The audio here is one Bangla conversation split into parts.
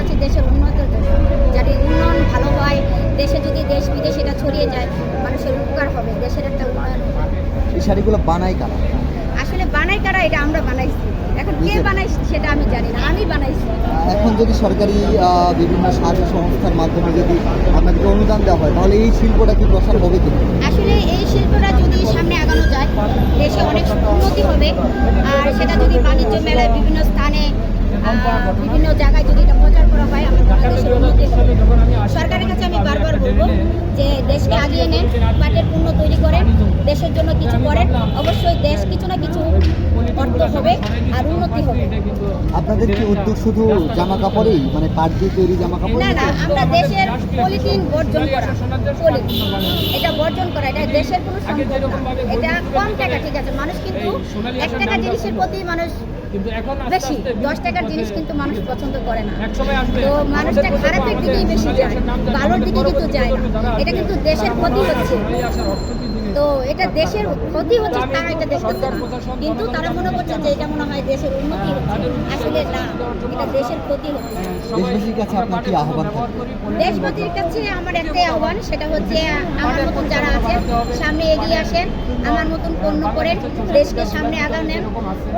চাচ্ছি দেশের উন্নত যাতে উন্নয়ন ভালো হয় দেশে যদি দেশ বিদেশে এটা ছড়িয়ে যায় মানুষের উপকার হবে দেশের একটা উন্নয়ন এই শাড়িগুলো বানাই কারা? আসলে বানাই কারা এটা আমরা বানাইছি। এখন কে বানাই সেটা আমি জানি না আমি বানাইছি। এখন যদি সরকারি বিভিন্ন সাহায্য সংস্থার মাধ্যমে যদি আপনাদেরকে অনুদান দেওয়া হয় তাহলে এই শিল্পটা কি প্রসার হবে কি? আসলে এই শিল্পটা যদি সামনে আগানো যায় দেশে অনেক উন্নতি হবে। আর সেটা যদি বাণিজ্য মেলায় বিভিন্ন স্থানে বিভিন্ন জায়গায় যদি এটা প্রচার করা হয় আমার সরকারের কাছে আমি বারবার বলব যে দেশকে আগিয়ে নেন পাটের পণ্য তৈরি করেন দেশের জন্য কিছু করেন অবশ্যই দেশ কিছু না কিছু অর্থ হবে আর উন্নতি হবে। আপনাদের কি উদ্যোগ শুধু জামা কাপড়েই মানে পাট দিয়ে তৈরি জামা কাপড় না না আমরা দেশের পলিথিন বর্জন করা। এটা বর্জন করা এটা দেশের কোনো সম্পদ এটা কম টাকা ঠিক আছে। মানুষ কিন্তু এক টাকা জিনিসের প্রতি মানুষ কিন্তু এখন বেশি দশ টাকার জিনিস কিন্তু মানুষ পছন্দ করে না। এক সময় আসবে। তো মানুষটা খারাপের দিকেই বেশি যায় ভালোর দিকে কিন্তু যায় না। এটা কিন্তু দেশের ক্ষতি হচ্ছে? তো এটা দেশের ক্ষতি হচ্ছে তারা এটা দেখতেছে না। কিন্তু তারা মনে করছে যে এটা মনে হয় দেশের উন্নতি হচ্ছে। আসলে না এটা দেশের ক্ষতি হচ্ছে। দেশবাসীর কাছে আপনার কি আহ্বান দেশবাসীর কাছে আমার একটাই আহ্বান সেটা হচ্ছে আমার মতন যারা সামনে এগিয়ে আসেন। আমার মতন পণ্য করেন দেশকে সামনে আগানেন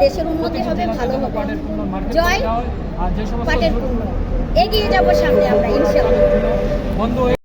দেশের উন্নতি হবে, ভালো হবে। জয় পাটের পণ্য। এগিয়ে যাব সামনে আমরা, ইনশাআল্লাহ।